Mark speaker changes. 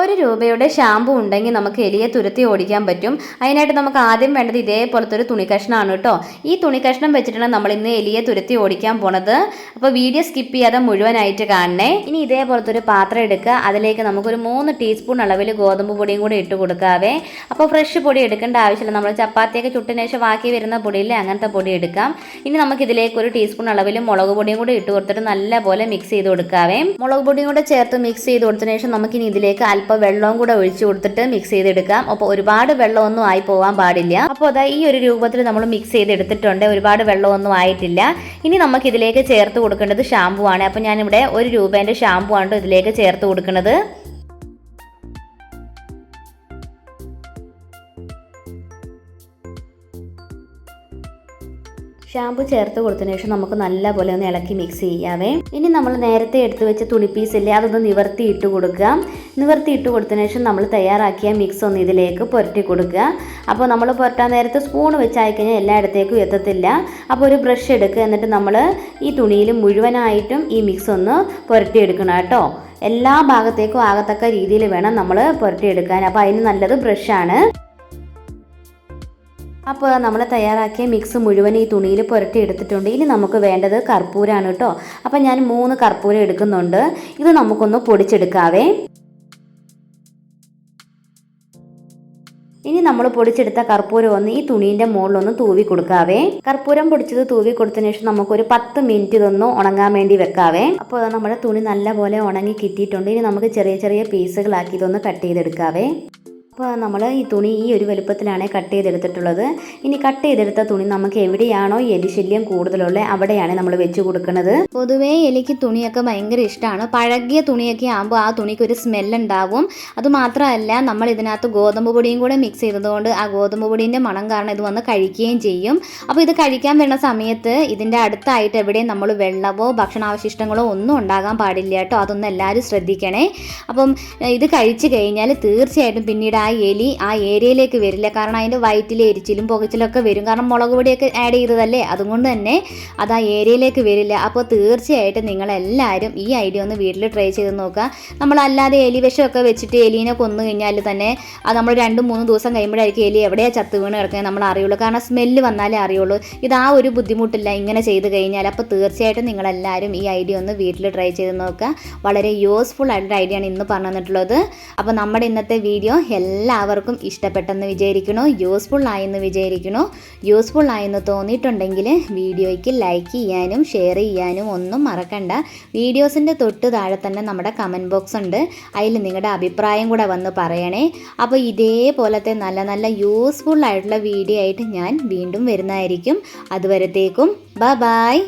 Speaker 1: ഒരു രൂപയുടെ ഷാമ്പു ഉണ്ടെങ്കിൽ നമുക്ക് എലിയെ തുരത്തി ഓടിക്കാൻ പറ്റും. അതിനായിട്ട് നമുക്ക് ആദ്യം വേണ്ടത് ഇതേപോലത്തെ ഒരു തുണി കഷ്ണമാണ് കേട്ടോ. ഈ തുണി കഷ്ണം വെച്ചിട്ടാണ് നമ്മൾ ഇന്ന് എലിയെ തുരത്തി ഓടിക്കാൻ പോണത്. അപ്പോൾ വീഡിയോ സ്കിപ്പ് ചെയ്യാതെ മുഴുവനായിട്ട് കാണണേ. ഇനി ഇതേപോലത്തെ ഒരു പാത്രം എടുക്കുക. അതിലേക്ക് നമുക്കൊരു മൂന്ന് ടീസ്പൂൺ അളവിൽ ഗോതമ്പ് പൊടിയും കൂടി ഇട്ട് കൊടുക്കാവേ. അപ്പോൾ ഫ്രഷ് പൊടി എടുക്കേണ്ട ആവശ്യമില്ല. നമ്മൾ ചപ്പാത്തിയൊക്കെ ചുട്ടിന് ശേഷം ബാക്കി വരുന്ന പൊടിയില്ലേ അങ്ങനത്തെ പൊടി എടുക്കാം. ഇനി നമുക്ക് ഇതിലേക്ക് ഒരു ടീസ്പൂൺ അളവിൽ മുളക് പൊടിയും കൂടി ഇട്ട് കൊടുത്തിട്ട് നല്ലപോലെ മിക്സ് ചെയ്ത് കൊടുക്കാവേ. മുളക് പൊടിയും കൂടെ ചേർത്ത് മിക്സ് ചെയ്ത് കൊടുത്തതിന് ശേഷം നമുക്കിനി ഇതിലേക്ക് അല്പം വെള്ളവും കൂടെ ഒഴിച്ചു കൊടുത്തിട്ട് മിക്സ് ചെയ്തെടുക്കാം. അപ്പോൾ ഒരുപാട് വെള്ളമൊന്നും ആയി പോകാൻ പാടില്ല. അപ്പോൾ അതാ ഈ ഒരു രൂപത്തിൽ നമ്മൾ മിക്സ് ചെയ്തെടുത്തിട്ടുണ്ട്. ഒരുപാട് വെള്ളമൊന്നും ആയിട്ടില്ല. ഇനി നമുക്ക് ഇതിലേക്ക് ചേർത്ത് കൊടുക്കേണ്ടത് ഷാമ്പു ആണ്. അപ്പോൾ ഞാനിവിടെ ഒരു രൂപേന്റെ ഷാമ്പു ആണ് ഇതിലേക്ക് ചേർത്ത് കൊടുക്കുന്നത്. ഷാമ്പു ചേർത്ത് കൊടുത്തതിന് ശേഷം നമുക്ക് നല്ലപോലെ ഒന്ന് ഇളക്കി മിക്സ് ചെയ്യാവേ. ഇനി നമ്മൾ നേരത്തെ എടുത്ത് വെച്ച തുണി പീസില്ലേ അതൊന്ന് നിവർത്തി ഇട്ട് കൊടുക്കുക. നിവർത്തി ഇട്ട് കൊടുത്തതിന് ശേഷം നമ്മൾ തയ്യാറാക്കിയ മിക്സ് ഒന്ന് ഇതിലേക്ക് പുരട്ടി കൊടുക്കുക. അപ്പോൾ നമ്മൾ പുരട്ടാൻ നേരത്ത് സ്പൂൺ വെച്ചായി കഴിഞ്ഞാൽ എല്ലായിടത്തേക്കും എത്തത്തില്ല. അപ്പോൾ ഒരു ബ്രഷ് എടുക്കുക. എന്നിട്ട് നമ്മൾ ഈ തുണിയിൽ മുഴുവനായിട്ടും ഈ മിക്സ് ഒന്ന് പുരട്ടിയെടുക്കണം കേട്ടോ. എല്ലാ ഭാഗത്തേക്കും ആകത്തക്ക രീതിയിൽ വേണം നമ്മൾ പുരട്ടിയെടുക്കാൻ അപ്പോൾ അതിന് നല്ലത് ബ്രഷാണ് അപ്പോൾ നമ്മൾ തയ്യാറാക്കിയ മിക്സ് മുഴുവൻ ഈ തുണിയിൽ പുരട്ടി എടുത്തിട്ടുണ്ട്. ഇനി നമുക്ക് വേണ്ടത് കർപ്പൂരാണ് കേട്ടോ അപ്പോൾ ഞാൻ മൂന്ന് കർപ്പൂരം എടുക്കുന്നുണ്ട്. ഇത് നമുക്കൊന്ന് പൊടിച്ചെടുക്കാവേ. ഇനി നമ്മൾ പൊടിച്ചെടുത്ത കർപ്പൂരം ഒന്ന് ഈ തുണീന്റെ മുകളിലൊന്ന് തൂവി കൊടുക്കാവേ. കർപ്പൂരം പൊടിച്ചത് തൂവി കൊടുത്തതിന് ശേഷം നമുക്കൊരു പത്ത് മിനിറ്റ് ഇതൊന്ന് ഉണങ്ങാൻ വേണ്ടി വെക്കാവേ. അപ്പോൾ നമ്മുടെ തുണി നല്ലപോലെ ഉണങ്ങി കിട്ടിയിട്ടുണ്ട്. ഇനി നമുക്ക് ചെറിയ ചെറിയ പീസുകളാക്കി ഇതൊന്ന് കട്ട് ചെയ്തെടുക്കാവേ. അപ്പോൾ നമ്മൾ ഈ തുണി ഈ ഒരു വലുപ്പത്തിലാണ് കട്ട് ചെയ്തെടുത്തിട്ടുള്ളത്. ഇനി കട്ട് ചെയ്തെടുത്ത തുണി നമുക്ക് എവിടെയാണോ എലിശല്യം കൂടുതലുള്ളത് അവിടെയാണ് നമ്മൾ വെച്ച് കൊടുക്കുന്നത്. പൊതുവേ എലിക്ക് തുണിയൊക്കെ ഭയങ്കര ഇഷ്ടമാണ്. പഴകിയ തുണിയൊക്കെ ആകുമ്പോൾ ആ തുണിക്ക് ഒരു സ്മെല്ലുണ്ടാവും അതുമാത്രമല്ല നമ്മൾ ഇതിനകത്ത് ഗോതമ്പ് പൊടിയും കൂടെ മിക്സ് ചെയ്തതുകൊണ്ട് ആ ഗോതമ്പ് പൊടിന്റെ മണം കാരണം ഇത് വന്ന് കഴിക്കുകയും ചെയ്യും. അപ്പോൾ ഇത് കഴിക്കാൻ വരുന്ന സമയത്ത് ഇതിന്റെ അടുത്തായിട്ട് എവിടെയും നമ്മൾ വെള്ളമോ ഭക്ഷണാവശിഷ്ടങ്ങളോ ഒന്നും ഉണ്ടാകാൻ പാടില്ല കേട്ടോ. അതൊന്നും എല്ലാവരും ശ്രദ്ധിക്കണേ. അപ്പം ഇത് കഴിച്ചു കഴിഞ്ഞാൽ തീർച്ചയായിട്ടും പിന്നീട് ആ എലി ആ ഏരിയയിലേക്ക് വരില്ല. കാരണം അതിന്റെ വയറ്റിൽ എരിച്ചിലും പുകച്ചിലും ഒക്കെ വരും. കാരണം മുളക് പൊടിയൊക്കെ ആഡ് ചെയ്തതല്ലേ? അതുകൊണ്ട് തന്നെ അത് ആ ഏരിയയിലേക്ക് വരില്ല. അപ്പോൾ തീർച്ചയായിട്ടും നിങ്ങളെല്ലാവരും ഈ ഐഡിയ ഒന്ന് വീട്ടിൽ ട്രൈ ചെയ്ത് നോക്കുക. നമ്മളല്ലാതെ എലി വിഷമൊക്കെ വെച്ചിട്ട് എലീനെ കൊന്നു കഴിഞ്ഞാൽ തന്നെ അത് നമ്മൾ രണ്ട് മൂന്ന് ദിവസം കഴിയുമ്പോഴായിരിക്കും എലി എവിടെയാണ് ചത്ത് വീണ് കിടക്കുന്നത് നമ്മൾ അറിയുള്ളൂ കാരണം സ്മെല്ല് വന്നാലേ അറിയുള്ളൂ. ഇത് ആ ഒരു ബുദ്ധിമുട്ടില്ല ഇങ്ങനെ ചെയ്ത് കഴിഞ്ഞാൽ. അപ്പോൾ തീർച്ചയായിട്ടും നിങ്ങളെല്ലാവരും ഈ ഐഡിയ ഒന്ന് വീട്ടിൽ ട്രൈ ചെയ്ത് നോക്കുക. വളരെ യൂസ്ഫുൾ ആയിട്ടുള്ള ഐഡിയ ആണ് ഇന്ന് പറഞ്ഞു തന്നിട്ടുള്ളത് അപ്പോൾ നമ്മുടെ ഇന്നത്തെ വീഡിയോ എല്ലാവർക്കും ഇഷ്ടപ്പെട്ടെന്ന് വിചാരിക്കണോ യൂസ്ഫുൾ ആയെന്ന് വിചാരിക്കണോ യൂസ്ഫുൾ ആയെന്ന് തോന്നിയിട്ടുണ്ടെങ്കിൽ വീഡിയോയ്ക്ക് ലൈക്ക് ചെയ്യാനും ഷെയർ ചെയ്യാനും ഒന്നും മറക്കണ്ട. വീഡിയോസിന്റെ തൊട്ട് താഴെ തന്നെ നമ്മുടെ കമന്റ് ബോക്സ് ഉണ്ട്. അതിൽ നിങ്ങളുടെ അഭിപ്രായം കൂടെ വന്ന് പറയണേ. അപ്പോൾ ഇതേപോലത്തെ നല്ല നല്ല യൂസ്ഫുൾ ആയിട്ടുള്ള വീഡിയോ ആയിട്ട് ഞാൻ വീണ്ടും വരുന്നതായിരിക്കും. അതുവരത്തേക്കും ബ ബായ്